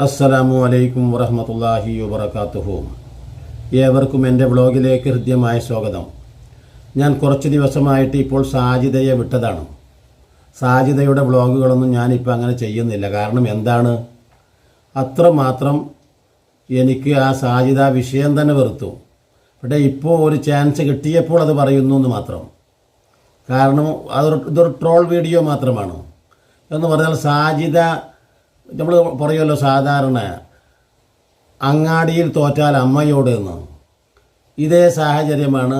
അസ്സലാമു അലൈക്കും വറഹമത്തല്ലാഹി വബർക്കാത്തുഹു ഏവർക്കും എന്റെ വ്ളോഗിലേക്ക് ഹൃദ്യമായ സ്വാഗതം. ഞാൻ കുറച്ച് ദിവസമായിട്ട് ഇപ്പോൾ സാജിദയെ വിട്ടതാണ്. സാജിദയുടെ വ്ളോഗുകളൊന്നും ഞാനിപ്പോൾ അങ്ങനെ ചെയ്യുന്നില്ല. കാരണം എന്താണ്? അത്രമാത്രം എനിക്ക് ആ സാജിദ വിഷയം തന്നെ വെറുത്തു. പക്ഷേ ഇപ്പോൾ ഒരു ചാൻസ് കിട്ടിയപ്പോൾ അത് പറയുന്നു എന്ന് മാത്രം. കാരണം അതൊരു ഇതൊരു ട്രോൾ വീഡിയോ മാത്രമാണ്. എന്ന് പറഞ്ഞാൽ സാജിദ നമ്മൾ പറയുമല്ലോ സാധാരണ അങ്ങാടിയിൽ തോറ്റാൽ അമ്മയോട് എന്ന്. ഇതേ സാഹചര്യമാണ്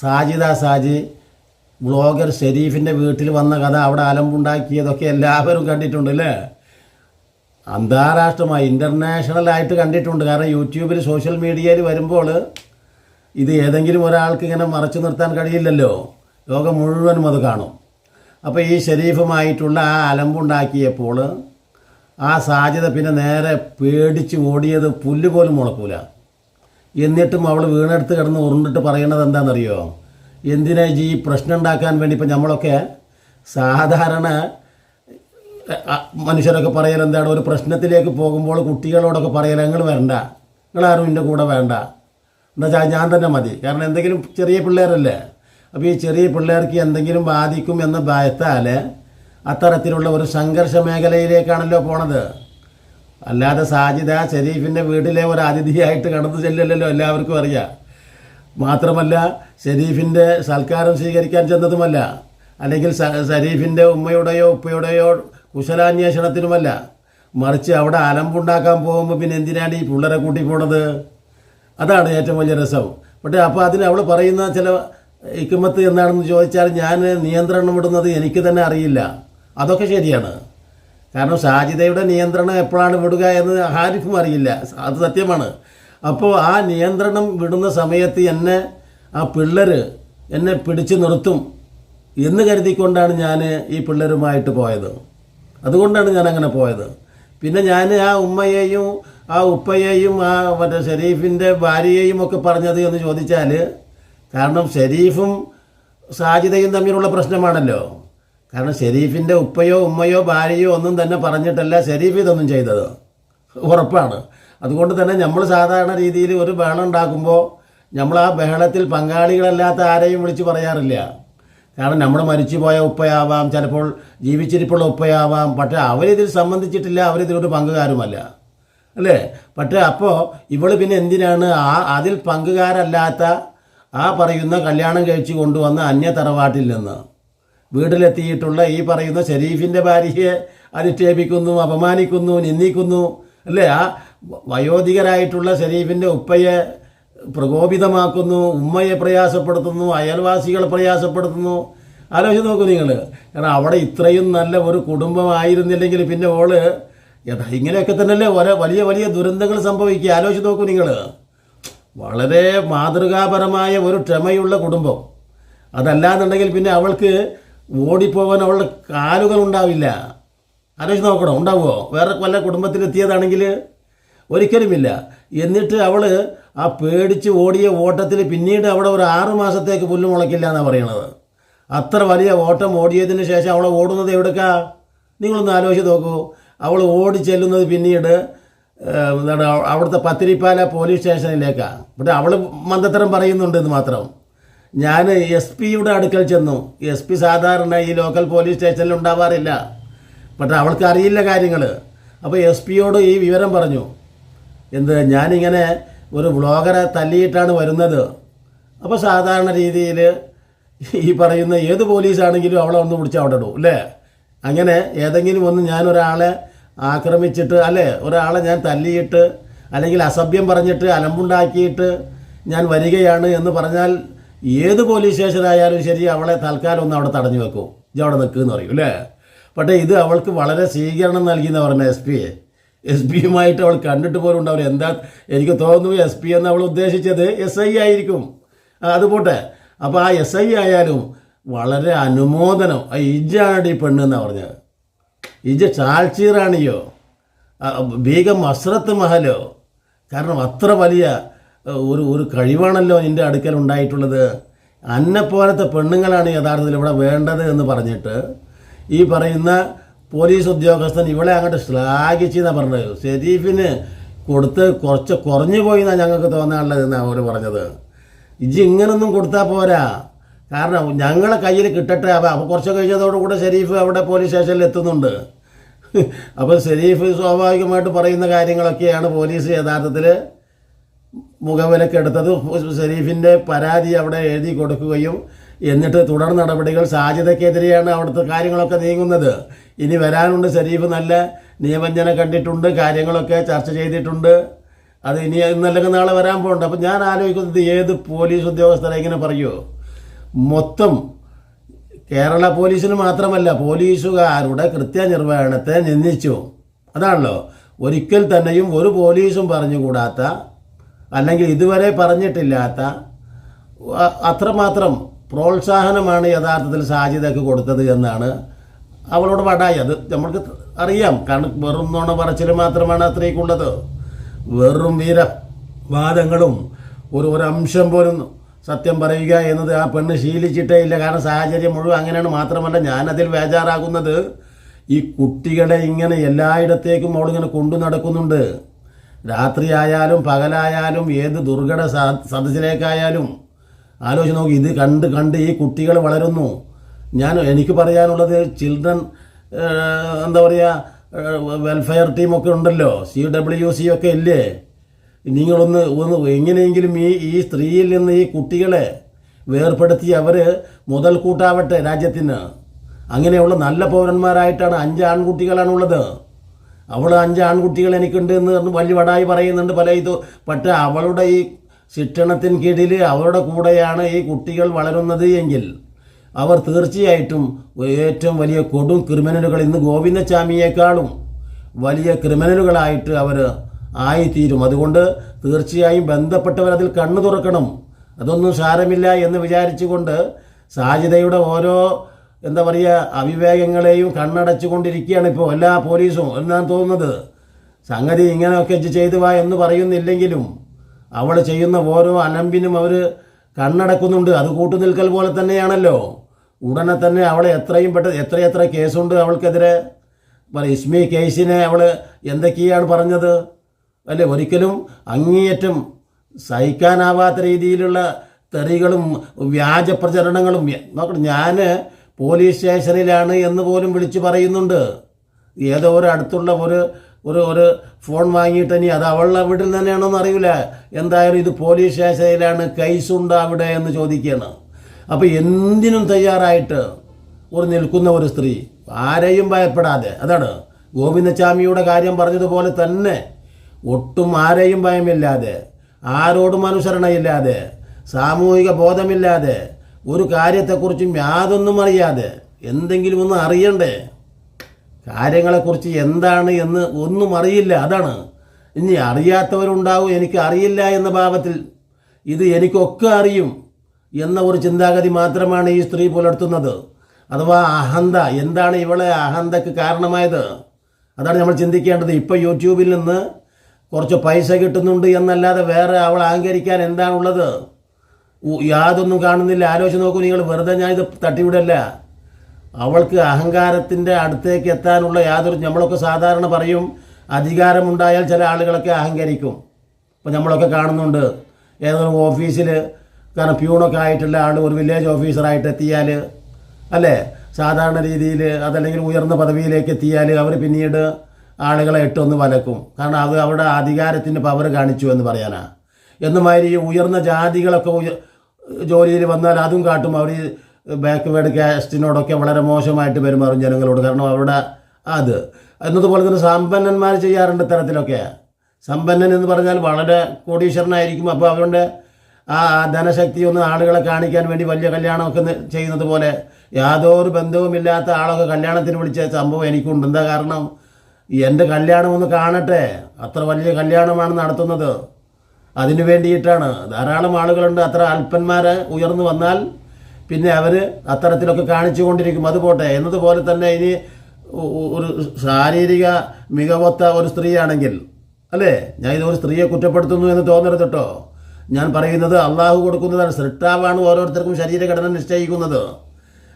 സാജിദ സാജി ബ്ലോഗർ ഷെരീഫിന്റെ വീട്ടിൽ വന്ന കഥ അവിടെ അലമ്പുണ്ടാക്കിയതൊക്കെ എല്ലാവരും കണ്ടിട്ടുണ്ട് അല്ലേ? അന്താരാഷ്ട്രമായി ഇന്റർനാഷണലായിട്ട് കണ്ടിട്ടുണ്ട്. കാരണം യൂട്യൂബിൽ സോഷ്യൽ മീഡിയയിൽ വരുമ്പോൾ ഇത് ഏതെങ്കിലും ഒരാൾക്ക് ഇങ്ങനെ മറച്ചു നിർത്താൻ കഴിയില്ലല്ലോ. ലോകം മുഴുവനും അത് കാണും. അപ്പോൾ ഈ ഷെരീഫുമായിട്ടുള്ള ആ അലമ്പുണ്ടാക്കിയപ്പോൾ ആ സാധ്യത പിന്നെ നേരെ പേടിച്ച് ഓടിയത് പുല്ല് പോലും മുളക്കൂല. എന്നിട്ടും അവൾ വീണെടുത്ത് കിടന്ന് ഉരുണ്ടിട്ട് പറയണത് എന്താണെന്നറിയോ? എന്തിനാ ഈ പ്രശ്നം ഉണ്ടാക്കാൻ വേണ്ടി ഇപ്പം നമ്മളൊക്കെ സാധാരണ മനുഷ്യരൊക്കെ പറയൽ എന്താണ്? ഒരു പ്രശ്നത്തിലേക്ക് പോകുമ്പോൾ കുട്ടികളോടൊക്കെ പറയൽ നിങ്ങൾ വരണ്ട. നിങ്ങളാരും എന്റെ കൂടെ വേണ്ട. എന്താ ഞാൻ തന്നെ മതി. കാരണം എന്തെങ്കിലും ചെറിയ പിള്ളേരല്ലേ. അപ്പോൾ ഈ ചെറിയ പിള്ളേർക്ക് എന്തെങ്കിലും ബാധിക്കും എന്ന ഭയത്താൽ അത്തരത്തിലുള്ള ഒരു സംഘർഷ മേഖലയിലേക്കാണല്ലോ പോണത്. അല്ലാതെ സാജിദ ഷെരീഫിന്റെ വീട്ടിലെ ഒരു അതിഥിയായിട്ട് കടന്നു ചെല്ലല്ലോ എല്ലാവർക്കും അറിയാം. മാത്രമല്ല ഷെരീഫിന്റെ സൽക്കാരം സ്വീകരിക്കാൻ ചെന്നതുമല്ല. അല്ലെങ്കിൽ ഷരീഫിന്റെ ഉമ്മയുടെയോ ഉപ്പയുടെയോ കുശലാന്വേഷണത്തിനുമല്ല. മറിച്ച് അവിടെ അലമ്പുണ്ടാക്കാൻ പോകുമ്പോൾ പിന്നെ എന്തിനാണ് ഈ പിള്ളേരെ കൂട്ടി പോണത്? അതാണ് ഏറ്റവും വലിയ രസം. പക്ഷേ അപ്പോൾ അതിന് അവൾ പറയുന്ന ചില ഇക്കുമത്ത് എന്താണെന്ന് ചോദിച്ചാൽ ഞാൻ നിയന്ത്രണം വിടുന്നത് എനിക്ക് തന്നെ അറിയില്ല. അതൊക്കെ ശരിയാണ്. കാരണം ഷാജിദയുടെ നിയന്ത്രണം എപ്പോഴാണ് വിടുക എന്ന് ഹാരിഫും അറിയില്ല. അത് സത്യമാണ്. അപ്പോൾ ആ നിയന്ത്രണം വിടുന്ന സമയത്ത് എന്നെ ആ പിള്ളേർ എന്നെ പിടിച്ചു നിർത്തും എന്ന് കരുതിക്കൊണ്ടാണ് ഞാൻ ഈ പിള്ളേരുമായിട്ട് പോയത്. അതുകൊണ്ടാണ് ഞാൻ അങ്ങനെ പോയത്. പിന്നെ ഞാൻ ആ ഉമ്മയെയും ആ ഉപ്പയെയും ആ മറ്റേ ഷെരീഫിന്റെ ഭാര്യയെയും ഒക്കെ പറഞ്ഞത് എന്ന് ചോദിച്ചാൽ കാരണം ഷെരീഫും സാജിതയും തമ്മിലുള്ള പ്രശ്നമാണല്ലോ. കാരണം ഷെരീഫിന്റെ ഉപ്പയോ ഉമ്മയോ ഭാര്യയോ ഒന്നും തന്നെ പറഞ്ഞിട്ടല്ല ഷെരീഫ് ഇതൊന്നും ചെയ്തത്. ഉറപ്പാണ്. അതുകൊണ്ട് തന്നെ നമ്മൾ സാധാരണ രീതിയിൽ ഒരു ബഹളം ഉണ്ടാക്കുമ്പോൾ നമ്മൾ ആ ബഹളത്തിൽ പങ്കാളികളല്ലാത്ത ആരെയും വിളിച്ച് പറയാറില്ല. കാരണം നമ്മൾ മരിച്ചുപോയ ഉപ്പയാവാം ചിലപ്പോൾ ജീവിച്ചിരിപ്പുള്ള ഉപ്പയാവാം പക്ഷേ അവരിതിൽ സംബന്ധിച്ചിട്ടില്ല അവരിതിലൊരു പങ്കുകാരുമല്ല. അല്ലേ? പക്ഷേ അപ്പോൾ ഇവൾ പിന്നെ എന്തിനാണ് ആ അതിൽ പങ്കുകാരല്ലാത്ത ആ പറയുന്ന കല്യാണം കഴിച്ചു കൊണ്ടുവന്ന അന്യ തറവാട്ടിൽ നിന്ന്? വീട്ടിലെത്തിയിട്ടുള്ള ഈ പറയുന്ന ഷെരീഫിന്റെ ഭാര്യയെ അധിക്ഷേപിക്കുന്നു അപമാനിക്കുന്നു നിന്ദിക്കുന്നു അല്ലേ? ആ വയോധികരായിട്ടുള്ള ഷെരീഫിന്റെ ഉപ്പയെ പ്രകോപിതമാക്കുന്നു ഉമ്മയെ പ്രയാസപ്പെടുത്തുന്നു അയൽവാസികൾ പ്രയാസപ്പെടുത്തുന്നു. ആലോചിച്ച് നോക്കൂ നിങ്ങൾ കാരണം അവിടെ ഇത്രയും നല്ല ഒരു കുടുംബമായിരുന്നില്ലെങ്കിൽ പിന്നെ ഓൾ ഇങ്ങനെയൊക്കെ തന്നെയല്ലേ ഓരോ വലിയ വലിയ ദുരന്തങ്ങൾ സംഭവിക്കുക. ആലോചിച്ച് നോക്കൂ നിങ്ങൾ വളരെ മാതൃകാപരമായ ഒരു ക്ഷമയുള്ള കുടുംബം. അതല്ലാന്നുണ്ടെങ്കിൽ പിന്നെ അവൾക്ക് ഓടിപ്പോകാൻ അവളുടെ കാലുകൾ ഉണ്ടാവില്ല ആലോചിച്ച് നോക്കണം? ഉണ്ടാവുമോ? വേറെ വല്ല കുടുംബത്തിലെത്തിയതാണെങ്കിൽ ഒരിക്കലുമില്ല. എന്നിട്ട് അവൾ ആ പേടിച്ച് ഓടിയ ഓട്ടത്തിൽ പിന്നീട് അവിടെ ഒരു ആറു മാസത്തേക്ക് പുല്ല് മുളയ്ക്കില്ല എന്നാണ് പറയണത്. അത്ര വലിയ ഓട്ടം ഓടിയതിന് ശേഷം അവളെ ഓടുന്നത് എവിടേക്കാ? നിങ്ങളൊന്ന് ആലോചിച്ച് നോക്കൂ. അവൾ ഓടി ചെല്ലുന്നത് പിന്നീട് എന്താണ് അവിടുത്തെ പത്തിരിപ്പാല പോലീസ് സ്റ്റേഷനിലേക്കാണ് ഇവിടെ അവൾ മന്ദത്തരം പറയുന്നുണ്ടെന്ന് മാത്രം. ഞാൻ എസ് പിയുടെ അടുക്കൽ ചെന്നു. എസ് പി സാധാരണ ഈ ലോക്കൽ പോലീസ് സ്റ്റേഷനിൽ ഉണ്ടാവാറില്ല. പക്ഷെ അവൾക്ക് അറിയില്ല കാര്യങ്ങൾ. അപ്പോൾ എസ് പിയോട് ഈ വിവരം പറഞ്ഞു. എന്ത് ഞാനിങ്ങനെ ഒരു വ്ളോഗറെ തല്ലിയിട്ടാണ് വരുന്നത്. അപ്പോൾ സാധാരണ രീതിയിൽ ഈ പറയുന്ന ഏത് പോലീസാണെങ്കിലും അവളെ ഒന്ന് പിടിച്ച് അവിടെ ഇടും അല്ലേ? അങ്ങനെ ഏതെങ്കിലും ഒന്ന് ഞാൻ ഒരാളെ ആക്രമിച്ചിട്ട് അല്ലേ? ഒരാളെ ഞാൻ തല്ലിയിട്ട് അല്ലെങ്കിൽ അസഭ്യം പറഞ്ഞിട്ട് അലമ്പുണ്ടാക്കിയിട്ട് ഞാൻ വരികയാണ് എന്ന് പറഞ്ഞാൽ ഏത് പോലീസ് സ്റ്റേഷനായാലും ശരി അവളെ തൽക്കാലം ഒന്ന് അവിടെ തടഞ്ഞു വെക്കും. ഇത് അവിടെ നിൽക്കുമെന്ന് പറയും അല്ലേ? പക്ഷേ ഇത് അവൾക്ക് വളരെ സ്വീകരണം നൽകിയെന്ന് പറഞ്ഞ എസ് പി എസ് പിയുമായിട്ട് അവൾ കണ്ടിട്ട് പോലും ഉണ്ടാവില്ല. എന്താ എനിക്ക് തോന്നുന്നു എസ് പി എന്ന് അവൾ ഉദ്ദേശിച്ചത്? എസ് ഐ ആയിരിക്കും. അതുപോട്ടെ അത് പോട്ടെ. അപ്പോൾ ആ എസ് ഐ ആയാലും വളരെ അനുമോദനം. ആ ഇജ്ജാണ് ഈ പെണ്ണ് എന്നാണ് പറഞ്ഞത് ഇജ ചാൾച്ചീറാണിയോ? ആ, ബീഗം അസ്രത്ത് മഹലോ? കാരണം അത്ര വലിയ ഒരു ഒരു കഴിവാണല്ലോ നിന്റെ അടുക്കൽ ഉണ്ടായിട്ടുള്ളത്. അന്നെപ്പോലത്തെ പെണ്ണുങ്ങളാണ് യഥാർത്ഥത്തിൽ ഇവിടെ വേണ്ടത് എന്ന് പറഞ്ഞിട്ട് ഈ പറയുന്ന പോലീസ് ഉദ്യോഗസ്ഥൻ ഇവളെ അങ്ങോട്ട് ശ്ലാഘിച്ചെന്നാണ് പറഞ്ഞത്. ഷെരീഫിന് കൊടുത്ത് കുറച്ച് കുറഞ്ഞു പോയി എന്നാണ് ഞങ്ങൾക്ക് തോന്നാനുള്ളത് എന്നാണ് അവർ പറഞ്ഞത്. ഇജ് ഇങ്ങനൊന്നും കൊടുത്താൽ പോരാ. കാരണം ഞങ്ങളെ കയ്യിൽ കിട്ടട്ടെ. അപ്പം അപ്പോൾ കുറച്ച് കഴിഞ്ഞതോടുകൂടെ ഷെരീഫ് അവിടെ പോലീസ് സ്റ്റേഷനിൽ എത്തുന്നുണ്ട്. അപ്പോൾ ഷെരീഫ് സ്വാഭാവികമായിട്ട് പറയുന്ന കാര്യങ്ങളൊക്കെയാണ് പോലീസ് യഥാർത്ഥത്തിൽ മുഖവിലക്കെടുത്തത് ഷെരീഫിന്റെ പരാതി അവിടെ എഴുതി കൊടുക്കുകയും എന്നിട്ട് തുടർ നടപടികൾ സാധ്യതയ്ക്കെതിരെയാണ് അവിടുത്തെ കാര്യങ്ങളൊക്കെ നീങ്ങുന്നത്. ഇനി വരാനുണ്ട് ഷെരീഫ് നല്ല നിയമഞ്ജന കണ്ടിട്ടുണ്ട് കാര്യങ്ങളൊക്കെ ചർച്ച ചെയ്തിട്ടുണ്ട്. അത് ഇനി ഇന്നല്ലെങ്കിൽ നാളെ വരാൻ പോകുന്നുണ്ട് അപ്പം ഞാൻ ആലോചിക്കുന്നത് ഏത് പോലീസ് ഉദ്യോഗസ്ഥരെ ഇങ്ങനെ പറയുമോ മൊത്തം കേരള പോലീസിന് മാത്രമല്ല പോലീസുകാരുടെ കൃത്യനിർവഹണത്തെ നിന്ദിച്ചു. അതാണല്ലോ. ഒരിക്കൽ തന്നെയും ഒരു പോലീസും പറഞ്ഞുകൂടാത്ത അല്ലെങ്കിൽ ഇതുവരെ പറഞ്ഞിട്ടില്ലാത്ത അത്രമാത്രം പ്രോത്സാഹനമാണ് യഥാർത്ഥത്തിൽ സാജിതയ്ക്ക് കൊടുത്തത് എന്നാണ് അവളോട് പടായി അത് നമ്മൾക്ക് അറിയാം. കാരണം വെറും നോണ പറച്ചിൽ മാത്രമാണ് അത്രയ്ക്കുള്ളത് വെറും വീര വാദങ്ങളും ഒരു ഒരു അംശം പോലും സത്യം പറയുക എന്നത് ആ പെണ്ണ് ശീലിച്ചിട്ടേ ഇല്ല. കാരണം സാഹചര്യം മുഴുവൻ അങ്ങനെയാണ്. മാത്രമല്ല ഞാനതിൽ ബേജാറാകുന്നത് ഈ കുട്ടികളെ ഇങ്ങനെ എല്ലായിടത്തേക്കും അവളിങ്ങനെ കൊണ്ടു നടക്കുന്നുണ്ട്. രാത്രിയായാലും പകലായാലും ഏത് ദുർഘട സദസ്സിലേക്കായാലും ആലോചിച്ച് നോക്കി ഇത് കണ്ട് കണ്ട് ഈ കുട്ടികൾ വളരുന്നു. ഞാൻ എനിക്ക് പറയാനുള്ളത് ചിൽഡ്രൻ എന്താ പറയുക വെൽഫെയർ ടീമൊക്കെ ഉണ്ടല്ലോ സി ഡബ്ല്യു സി ഒക്കെ ഇല്ലേ? നിങ്ങളൊന്ന് ഒന്ന് എങ്ങനെയെങ്കിലും ഈ ഈ സ്ത്രീയിൽ നിന്ന് ഈ കുട്ടികളെ വേർപ്പെടുത്തി അവർ മുതൽക്കൂട്ടാവട്ടെ രാജ്യത്തിന്. അങ്ങനെയുള്ള നല്ല പൗരന്മാരായിട്ടാണ് അഞ്ച് ആൺകുട്ടികളാണുള്ളത്. അവൾ അഞ്ച് ആൺകുട്ടികൾ എനിക്കുണ്ട് എന്ന് പറഞ്ഞ് വലിയ വടായി പറയുന്നുണ്ട് പല ഇത്. പക്ഷേ അവളുടെ ഈ ശിക്ഷണത്തിന് കീഴിൽ അവരുടെ കൂടെയാണ് ഈ കുട്ടികൾ വളരുന്നത് എങ്കിൽ അവർ തീർച്ചയായിട്ടും ഏറ്റവും വലിയ കൊടും ക്രിമിനലുകൾ ഇന്ന് ഗോവിന്ദചാമിയേക്കാളും വലിയ ക്രിമിനലുകളായിട്ട് അവർ ആയിത്തീരും. അതുകൊണ്ട് തീർച്ചയായും ബന്ധപ്പെട്ടവർ അതിൽ കണ്ണു തുറക്കണം. അതൊന്നും സാരമില്ല എന്ന് വിചാരിച്ചുകൊണ്ട് സാജിതയുടെ ഓരോ എന്താ പറയുക അവിവേകങ്ങളെയും കണ്ണടച്ചുകൊണ്ടിരിക്കുകയാണ് ഇപ്പോൾ എല്ലാ പോലീസും. എന്നാണ് തോന്നുന്നത്? സംഗതി ഇങ്ങനെയൊക്കെ ചെയ്തു വാ എന്ന് പറയുന്നില്ലെങ്കിലും അവൾ ചെയ്യുന്ന ഓരോ അനമ്പിനും അവർ കണ്ണടക്കുന്നുണ്ട്. അത് കൂട്ടുനിൽക്കൽ പോലെ തന്നെയാണല്ലോ. ഉടനെ തന്നെ അവളെ എത്രയും പെട്ടെന്ന് എത്രയെത്ര കേസുണ്ട് അവൾക്കെതിരെ. ഇസ്മി കേസിനെ അവൾ എന്തൊക്കെയാണ് പറഞ്ഞത്? അല്ലേ? ഒരിക്കലും അങ്ങേയറ്റം സഹിക്കാനാവാത്ത രീതിയിലുള്ള തെറികളും വ്യാജ പ്രചരണങ്ങളും. നോക്കണം ഞാൻ പോലീസ് സ്റ്റേഷനിലാണ് എന്ന് പോലും വിളിച്ചു പറയുന്നുണ്ട്. ഏതോ ഒരു അടുത്തുള്ള ഒരു ഒരു ഒരു ഫോൺ വാങ്ങിയിട്ട് ഇനി അത് അവളുടെ വീട്ടിൽ തന്നെയാണോ എന്ന് അറിയില്ല. എന്തായാലും ഇത് പോലീസ് സ്റ്റേഷനിലാണ് കേസുണ്ട് അവിടെ എന്ന് ചോദിക്കുകയാണ്. അപ്പോൾ എന്തിനും തയ്യാറായിട്ട് ഒരു നിൽക്കുന്ന ഒരു സ്ത്രീ ആരെയും ഭയപ്പെടാതെ. അതാണ് ഗോവിന്ദസ്വാമിയുടെ കാര്യം പറഞ്ഞതുപോലെ തന്നെ ഒട്ടും ആരെയും ഭയമില്ലാതെ ആരോടും അനുസരണയില്ലാതെ സാമൂഹിക ബോധമില്ലാതെ ഒരു കാര്യത്തെക്കുറിച്ചും യാതൊന്നും അറിയാതെ എന്തെങ്കിലും ഒന്ന് അറിയണ്ടേ? കാര്യങ്ങളെക്കുറിച്ച് എന്താണ് എന്ന് ഒന്നും അറിയില്ല. അതാണ്. ഇനി അറിയാത്തവരുണ്ടാവും എനിക്ക് അറിയില്ല എന്ന ഭാവത്തിൽ ഇത് എനിക്കൊക്കെ അറിയും എന്ന ഒരു ചിന്താഗതി മാത്രമാണ് ഈ സ്ത്രീ പുലർത്തുന്നത്. അഥവാ അഹന്ത എന്താണ് ഇവളെ അഹന്തക്ക് കാരണമായത്? അതാണ് നമ്മൾ ചിന്തിക്കേണ്ടത്. ഇപ്പോൾ യൂട്യൂബിൽ നിന്ന് കുറച്ച് പൈസ കിട്ടുന്നുണ്ട് എന്നല്ലാതെ വേറെ അവൾ അഹങ്കരിക്കാൻ എന്താണുള്ളത് യാതൊന്നും കാണുന്നില്ല. ആലോചിച്ച് നോക്കൂ നിങ്ങൾ വെറുതെ ഞാൻ ഇത് തട്ടിവിടല്ല. അവൾക്ക് അഹങ്കാരത്തിന്റെ അടുത്തേക്ക് എത്താനുള്ള യാതൊരു നമ്മളൊക്കെ സാധാരണ പറയും അധികാരമുണ്ടായാൽ ചില ആളുകളൊക്കെ അഹങ്കരിക്കും. ഇപ്പം നമ്മളൊക്കെ കാണുന്നുണ്ട്. ഏതെങ്കിലും ഓഫീസിൽ കാരണം പ്യൂണൊക്കെ ആയിട്ടുള്ള ആൾ ഒരു വില്ലേജ് ഓഫീസറായിട്ട് എത്തിയാൽ അല്ലേ? സാധാരണ രീതിയിൽ അതല്ലെങ്കിൽ ഉയർന്ന പദവിയിലേക്ക് എത്തിയാൽ അവർ പിന്നീട് ആളുകളെ ഇട്ടൊന്ന് വലക്കും. കാരണം അത് അവരുടെ അധികാരത്തിന്റെ പവർ കാണിച്ചു എന്ന് പറയാനാണ് എന്നുമാതിരി ഉയർന്ന ജാതികളൊക്കെ ഉയ ജോലിയിൽ വന്നാൽ അതും കാട്ടും. അവർ ബാക്ക്വേഡ് കാസ്റ്റിനോടൊക്കെ വളരെ മോശമായിട്ട് പെരുമാറും ജനങ്ങളോട്. കാരണം അവരുടെ അത്. എന്നതുപോലെ തന്നെ സമ്പന്നന്മാർ ചെയ്യാറുണ്ട് ഇത്തരത്തിലൊക്കെ. സമ്പന്നൻ എന്ന് പറഞ്ഞാൽ വളരെ കോടീശ്വരനായിരിക്കും. അപ്പോൾ അവരുടെ ആ ധനശക്തി ഒന്ന് ആളുകളെ കാണിക്കാൻ വേണ്ടി വലിയ കല്യാണമൊക്കെ ചെയ്യുന്നത് പോലെ യാതൊരു ബന്ധവുമില്ലാത്ത ആളൊക്കെ കല്യാണത്തിന് വിളിച്ച സംഭവം എനിക്കുണ്ട്. എന്താ കാരണം? എന്റെ കല്യാണം ഒന്ന് കാണട്ടെ. അത്ര വലിയ കല്യാണമാണ് നടത്തുന്നത്. അതിനു വേണ്ടിയിട്ടാണ്. ധാരാളം ആളുകളുണ്ട്. അത്ര അല്പന്മാർ ഉയർന്നു വന്നാൽ പിന്നെ അവർ അത്തരത്തിലൊക്കെ കാണിച്ചു കൊണ്ടിരിക്കും. അത് പോട്ടെ. എന്നതുപോലെ തന്നെ ഇനി ഒരു ശാരീരിക മികവത്ത ഒരു സ്ത്രീയാണെങ്കിൽ അല്ലേ? ഞാൻ ഇത് ഒരു സ്ത്രീയെ കുറ്റപ്പെടുത്തുന്നു എന്ന് തോന്നരുത് കേട്ടോ ഞാൻ പറയുന്നത് അള്ളാഹു കൊടുക്കുന്നതാണ്. സൃഷ്ടാവാണ് ഓരോരുത്തർക്കും ശരീരഘടന നിശ്ചയിക്കുന്നത്.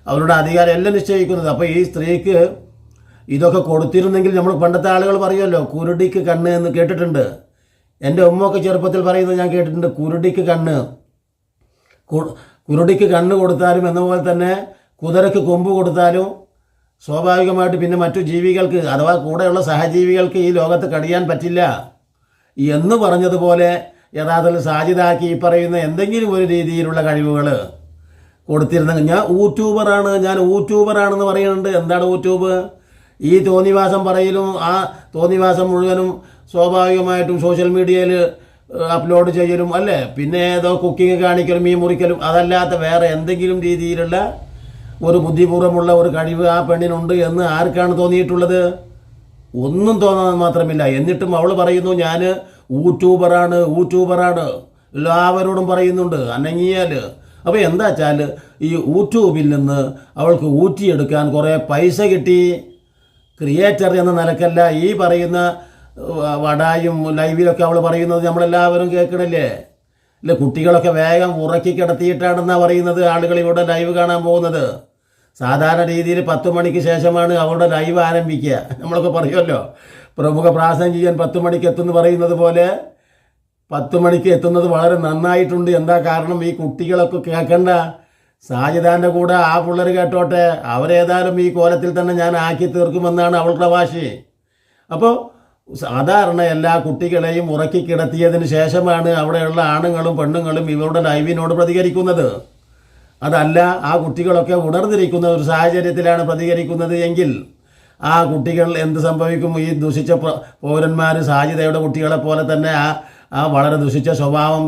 അവരുടെ അധികാരം എല്ലാം നിശ്ചയിക്കുന്നത്. അപ്പോൾ ഈ സ്ത്രീക്ക് ഇതൊക്കെ കൊടുത്തിരുന്നെങ്കിൽ നമ്മൾ പണ്ടത്തെ ആളുകൾ പറയുമല്ലോ കുരുടിക്ക് കണ്ണ് എന്ന് കേട്ടിട്ടുണ്ട്. എന്റെ ഉമ്മയൊക്കെ ചെറുപ്പത്തിൽ പറയുന്നത് ഞാൻ കേട്ടിട്ടുണ്ട് കുരുടിക്ക് കണ്ണ്. കുരുടിക്ക് കണ്ണ് കൊടുത്താലും എന്നപോലെ തന്നെ കുതിരക്ക് കൊമ്പ് കൊടുത്താലും സ്വാഭാവികമായിട്ട് പിന്നെ മറ്റു ജീവികൾക്ക് അഥവാ കൂടെയുള്ള സഹജീവികൾക്ക് ഈ ലോകത്ത് കഴിയാൻ പറ്റില്ല. എന്ന് പറഞ്ഞതുപോലെ യഥാർത്ഥത്തിൽ സാജിദാക്കി ഈ പറയുന്ന എന്തെങ്കിലും ഒരു രീതിയിലുള്ള കഴിവുകൾ കൊടുത്തിരുന്ന ഞാൻ യൂട്യൂബറാണ് ഞാൻ യൂട്യൂബറാണെന്ന് പറയുന്നുണ്ട്. എന്താണ് യൂട്യൂബ് ഈ തോന്നിവാസം പറയലും ആ തോന്നിവാസം മുഴുവനും സ്വാഭാവികമായിട്ടും സോഷ്യൽ മീഡിയയിൽ അപ്ലോഡ് ചെയ്യലും അല്ലേ? പിന്നെ ഏതോ കുക്കിംഗ് കാണിക്കലും മീൻ മുറിക്കലും അതല്ലാത്ത വേറെ എന്തെങ്കിലും രീതിയിലുള്ള ഒരു ബുദ്ധിപൂർവമുള്ള ഒരു കഴിവ് ആ പെണ്ണിനുണ്ട് എന്ന് ആർക്കാണ് തോന്നിയിട്ടുള്ളത്? ഒന്നും തോന്നാൻ മാത്രമില്ല. എന്നിട്ടും അവൾ പറയുന്നു ഞാൻ യൂട്യൂബറാണ് യൂട്യൂബറാണ് എല്ലാവരോടും പറയുന്നുണ്ട് അനങ്ങിയാൽ അപ്പോൾ എന്താ വെച്ചാൽ ഈ യൂട്യൂബിൽ നിന്ന് അവൾക്ക് ഊറ്റിയെടുക്കാൻ കുറേ പൈസ കിട്ടി. ക്രിയേറ്റർ എന്ന നിലക്കല്ല ഈ പറയുന്ന വടായും ലൈവിലൊക്കെ അവൾ പറയുന്നത് നമ്മളെല്ലാവരും കേൾക്കണില്ലേ? അല്ലെ കുട്ടികളൊക്കെ വേഗം ഉറക്കി കിടത്തിയിട്ടാണെന്നാണ് പറയുന്നത് ആളുകൾ ഇവിടെ ലൈവ് കാണാൻ പോകുന്നത്. സാധാരണ രീതിയിൽ പത്ത് മണിക്ക് ശേഷമാണ് അവളുടെ ലൈവ് ആരംഭിക്കുക. നമ്മളൊക്കെ പറയുമല്ലോ പ്രമുഖ ചെയ്യാൻ പത്ത് മണിക്ക് എത്തുമെന്ന് പറയുന്നത് പോലെ പത്ത് മണിക്ക് എത്തുന്നത് വളരെ നന്നായിട്ടുണ്ട്. എന്താ കാരണം? ഈ കുട്ടികളൊക്കെ കേൾക്കണ്ട. സാജിദാന്റെ കൂടെ ആ പിള്ളേർ കേട്ടോട്ടെ അവരേതായാലും ഈ കോലത്തിൽ തന്നെ ഞാൻ ആക്കി തീർക്കുമെന്നാണ് അവളുടെ വാശി. അപ്പോൾ സാധാരണ എല്ലാ കുട്ടികളെയും ഉറക്കി കിടത്തിയതിന് ശേഷമാണ് അവിടെയുള്ള ആണുങ്ങളും പെണ്ണുങ്ങളും ഇവരുടെ ലൈവിനോട് പ്രതികരിക്കുന്നത്. അതല്ല ആ കുട്ടികളൊക്കെ ഉണർന്നിരിക്കുന്ന ഒരു സാഹചര്യത്തിലാണ് പ്രതികരിക്കുന്നത് എങ്കിൽ ആ കുട്ടികൾ എന്ത് സംഭവിക്കും? ഈ ദുഷിച്ച പൗരന്മാർ സാജിതയുടെ കുട്ടികളെ പോലെ തന്നെ ആ ആ വളരെ ദുഷിച്ച സ്വഭാവം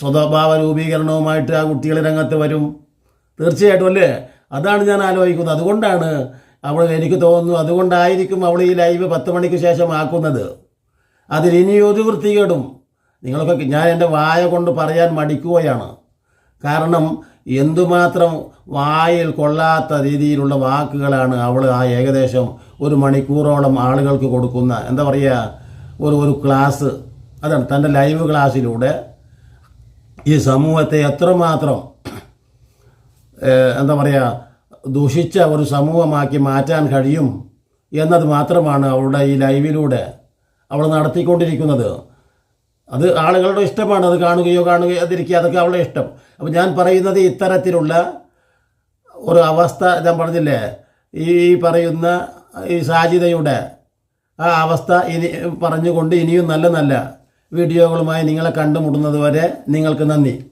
സ്വഭാവ രൂപീകരണവുമായിട്ട് ആ കുട്ടികൾ രംഗത്ത് വരും. തീർച്ചയായിട്ടും അല്ലേ? അതാണ് ഞാൻ ആലോചിക്കുന്നത്. അതുകൊണ്ടാണ് അവൾ എനിക്ക് തോന്നുന്നു അതുകൊണ്ടായിരിക്കും അവൾ ഈ ലൈവ് പത്ത് മണിക്ക് ശേഷം ആക്കുന്നത്. അതിലിനി ഒരു വൃത്തികേടും. നിങ്ങളൊക്കെ ഞാൻ എന്റെ വായ കൊണ്ട് പറയാൻ മടിക്കുകയാണ്. കാരണം എന്തുമാത്രം വായിൽ കൊള്ളാത്ത രീതിയിലുള്ള വാക്കുകളാണ് അവൾ ആ ഏകദേശം ഒരു മണിക്കൂറോളം ആളുകൾക്ക് കൊടുക്കുന്ന. എന്താ പറയുക ഒരു ഒരു ക്ലാസ് അതാണ് തന്റെ ലൈവ് ക്ലാസ്സിലൂടെ ഈ സമൂഹത്തെ എത്രമാത്രം എന്താ പറയുക ദുഷിച്ച ഒരു സമൂഹമാക്കി മാറ്റാൻ കഴിയും എന്നത് മാത്രമാണ് അവളുടെ ഈ ലൈവിലൂടെ അവൾ നടത്തിക്കൊണ്ടിരിക്കുന്നത്. അത് ആളുകളുടെ ഇഷ്ടമാണ്. അത് കാണുകയോ കാണുകയോ അതിരിക്കുക അതൊക്കെ അവളുടെ ഇഷ്ടം. അപ്പോൾ ഞാൻ പറയുന്നത് ഇത്തരത്തിലുള്ള ഒരു അവസ്ഥ ഞാൻ പറഞ്ഞില്ലേ? ഈ പറയുന്ന ഈ സാജിതയുടെ ആ അവസ്ഥ ഇനി പറഞ്ഞുകൊണ്ട് ഇനിയും നല്ല നല്ല വീഡിയോകളുമായി നിങ്ങളെ കണ്ടുമുട്ടുന്നത് വരെ നിങ്ങൾക്ക് നന്ദി.